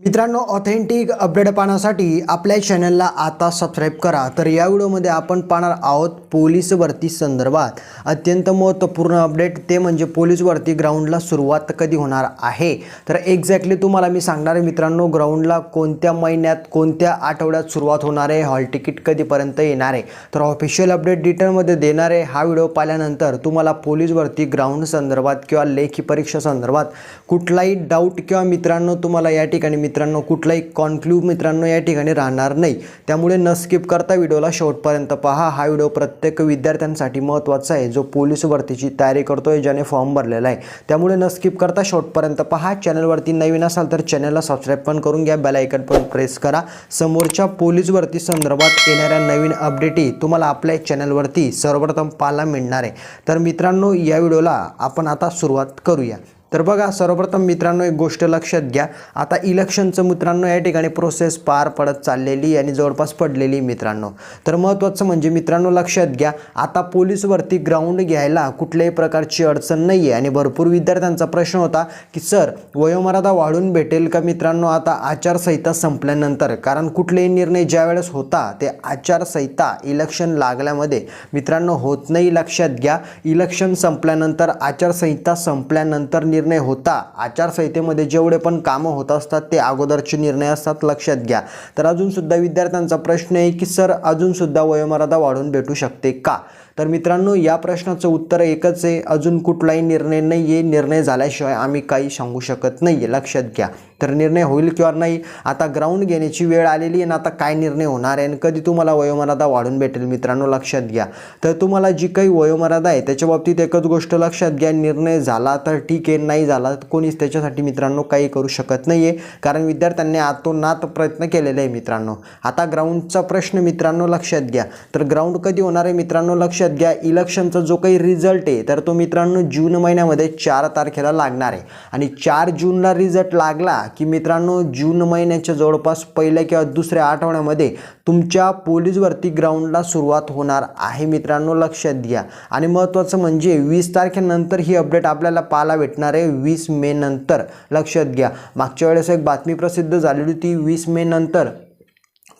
मित्रांनो authentic update पाहण्यासाठी आपल्या चॅनलला आता सबस्क्राईब करा. तर या व्हिडिओमध्ये आपण पाहणार आहोत पोलीस भरती संदर्भात. अत्यंत महत्त्वपूर्ण अपडेट ते म्हणजे पोलीस भरती ग्राउंडला सुरुवात कधी होणार आहे? तर एक्झॅक्टली तुम्हाला मी सांगणार आहे मित्रांनो ग्राउंडला कोणत्या महिन्यात कोणत्या आठवड्यात सुरुवात होणार आहे हॉल तिकीट कधीपर्यंत येणार आहे? तर ऑफिशियल अपडेट डिटेलमध्ये देणार आहे. हा व्हिडिओ पाहिल्यानंतर तुम्हाला पोलीस भरती ग्राउंड संदर्भात किंवा लेखी परीक्षा संदर्भात कुठलाही डाऊट किंवा मित्रांनो तुम्हाला या ठिकाणी मित्रांनो कुठलाही कॉन्क्लूड मित्रांनो या ठिकाणी राहणार नाही. त्यामुळे न स्किप करता व्हिडिओला शेवटपर्यंत पहा. हा व्हिडिओ प्रत्येक विद्यार्थ्यांसाठी महत्त्वाचा आहे जो पोलीस भरतीची तयारी करतोय ज्याने फॉर्म भरलेला आहे. त्यामुळे न स्किप करता शेवटपर्यंत पहा. चॅनलवरती नवीन असाल तर चॅनलला सबस्क्राईब पण करून घ्या. बेलायकन पण प्रेस करा. समोरच्या पोलीस भरती संदर्भात येणाऱ्या नवीन अपडेटही तुम्हाला आपल्या चॅनलवरती सर्वप्रथम पाहायला मिळणार आहे. तर मित्रांनो या व्हिडिओला आपण आता सुरुवात करूया. तर बघा सर्वप्रथम मित्रांनो एक गोष्ट लक्षात घ्या. आता इलेक्शनचं मित्रांनो या ठिकाणी प्रोसेस पार पडत चाललेली आणि जवळपास पडलेली मित्रांनो. तर महत्त्वाचं म्हणजे मित्रांनो लक्षात घ्या आता पोलीसवरती ग्राउंड घ्यायला कुठल्याही प्रकारची अडचण नाही आहे आणि भरपूर विद्यार्थ्यांचा प्रश्न होता की सर वयोमर्यादा वाढून भेटेल का मित्रांनो आता आचारसंहिता संपल्यानंतर? कारण कुठलेही निर्णय ज्यावेळेस होता ते आचारसंहिता इलेक्शन लागल्यामध्ये मित्रांनो होत नाही. लक्षात घ्या इलेक्शन संपल्यानंतर आचारसंहिता संपल्यानंतर निर्णय होता. आचारसंहितेमध्ये जेवढे पण कामं होत असतात ते अगोदरचे निर्णय असतात लक्षात घ्या. तर अजूनसुद्धा विद्यार्थ्यांचा प्रश्न आहे की सर अजूनसुद्धा वयोमर्यादा वाढून भेटू शकते का? तर मित्रांनो या प्रश्नाचं उत्तर एकच आहे. अजून कुठलाही निर्णय नाही आहे निर्णय झाल्याशिवाय आम्ही काही सांगू शकत नाही आहे लक्षात घ्या. तर निर्णय होईल किंवा नाही आता ग्राउंड घेण्याची वेळ आलेली आहे ना आता काय निर्णय होणार आहे आणि कधी तुम्हाला वयोमर्यादा वाढून भेटेल मित्रांनो लक्षात घ्या. तर तुम्हाला जी काही वयोमर्यादा आहे त्याच्या बाबतीत एकच गोष्ट लक्षात घ्या. निर्णय झाला तर ठीक आहे नाही झाला तर कोणीच त्याच्यासाठी मित्रांनो काही करू शकत नाही आहे कारण विद्यार्थ्यांनी आतोनात प्रयत्न केलेला आहे मित्रांनो. आता ग्राउंडचा प्रश्न मित्रांनो लक्षात घ्या. तर ग्राउंड कधी होणार आहे मित्रांनो लक्षात घ्या इलेक्शनचा जो काही रिझल्ट आहे तर तो मित्रांनो जून महिन्यामध्ये चार तारखेला लागणार आहे. आणि चार जूनला रिझल्ट लागला की मित्रांनो जून महिन्याच्या जवळपास पहिल्या किंवा दुसऱ्या आठवड्यामध्ये तुमच्या पोलीस भरती ग्राउंडला सुरुवात होणार आहे मित्रांनो लक्षात घ्या. आणि महत्त्वाचं म्हणजे वीस तारखेनंतर ही अपडेट आपल्याला पाहायला भेटणार आहे वीस मे नंतर. लक्षात घ्या. मागच्या वेळेस एक बातमी प्रसिद्ध झालेली होती वीस मे नंतर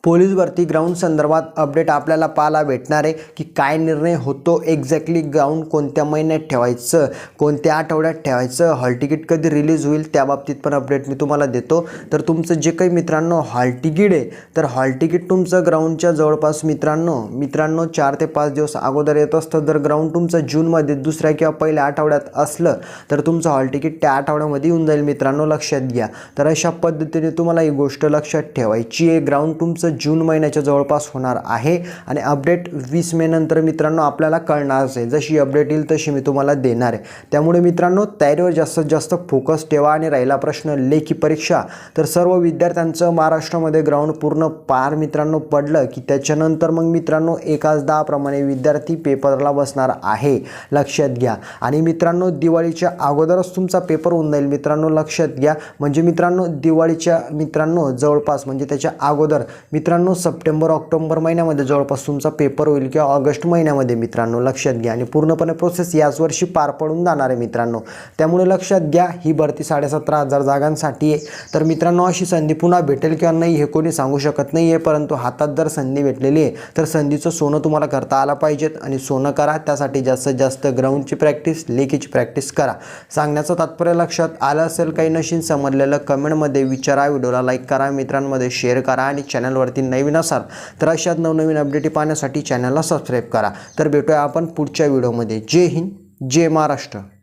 पोलीस भरती ग्राउंड संदर्भात अपडेट आपल्याला पाहायला भेटणार आहे की काय निर्णय होतो एक्झॅक्टली ग्राउंड कोणत्या महिन्यात ठेवायचं कोणत्या आठवड्यात ठेवायचं हॉल तिकीट कधी रिलीज होईल त्या बाबतीत पण अपडेट मी तुम्हाला देतो. तर तुमचं जे काही मित्रांनो हॉल तिकीट आहे तर हॉल तिकीट तुमचं ग्राउंडच्या जवळपास मित्रांनो मित्रांनो चार ते पाच दिवस अगोदर येत असतं. जर ग्राउंड तुमचं जूनमध्ये दुसऱ्या किंवा पहिल्या आठवड्यात असलं तर तुमचं हॉल तिकीट त्या आठवड्यामध्ये येऊन जाईल. मित्रांनो लक्षात घ्या. तर अशा पद्धतीने तुम्हाला ही गोष्ट लक्षात ठेवायची आहे. ग्राउंड तुमचं जून महिन्याच्या जवळपास होणार आहे. आणि अपडेट वीस मे नंतर मित्रांनो आपल्याला कळणारच आहे जशी अपडेट येईल तशी मी तुम्हाला देणार आहे. त्यामुळे मित्रांनो तयारीवर जास्तीत जास्त फोकस ठेवा आणि राहिला प्रश्न लेखी परीक्षा. तर सर्व विद्यार्थ्यांचं महाराष्ट्रामध्ये ग्राउंड पूर्ण पार मित्रांनो पडलं की त्याच्यानंतर मग मित्रांनो एकाच दहाप्रमाणे विद्यार्थी पेपरला बसणार आहे. लक्षात घ्या. आणि मित्रांनो दिवाळीच्या अगोदरच तुमचा पेपर होऊन जाईल. मित्रांनो लक्षात घ्या. म्हणजे मित्रांनो दिवाळीच्या मित्रांनो जवळपास म्हणजे त्याच्या अगोदर मित्रांनो सप्टेंबर ऑक्टोबर महिन्यामध्ये जवळपास तुमचा पेपर होईल किंवा ऑगस्ट महिन्यामध्ये मित्रांनो लक्षात घ्या. आणि पूर्णपणे प्रोसेस याच वर्षी पार पडून जाणार आहे मित्रांनो. त्यामुळे लक्षात घ्या ही भरती साडेसतरा हजार जागांसाठी आहे. तर मित्रांनो अशी संधी पुन्हा भेटेल किंवा नाही हे कोणी सांगू शकत नाही आहे परंतु हातात जर संधी भेटलेली आहे तर संधीचं सोनं तुम्हाला करता आलं पाहिजेत. आणि सोनं करा त्यासाठी जास्तीत जास्त ग्राउंडची प्रॅक्टिस लेखीची प्रॅक्टिस करा. सांगण्याचं तात्पर्य लक्षात आलं असेल काही नशीन समजलेलं कमेंटमध्ये विचारा व्हिडिओला लाईक करा मित्रांमध्ये शेअर करा आणि चॅनलवर चॅनलवरती नवीन असाल तर अशाच नवनवीन अपडेटी पाहण्यासाठी चॅनलला सबस्क्राईब करा. तर भेटूया आपण पुढच्या व्हिडिओमध्ये जय हिंद जय महाराष्ट्र.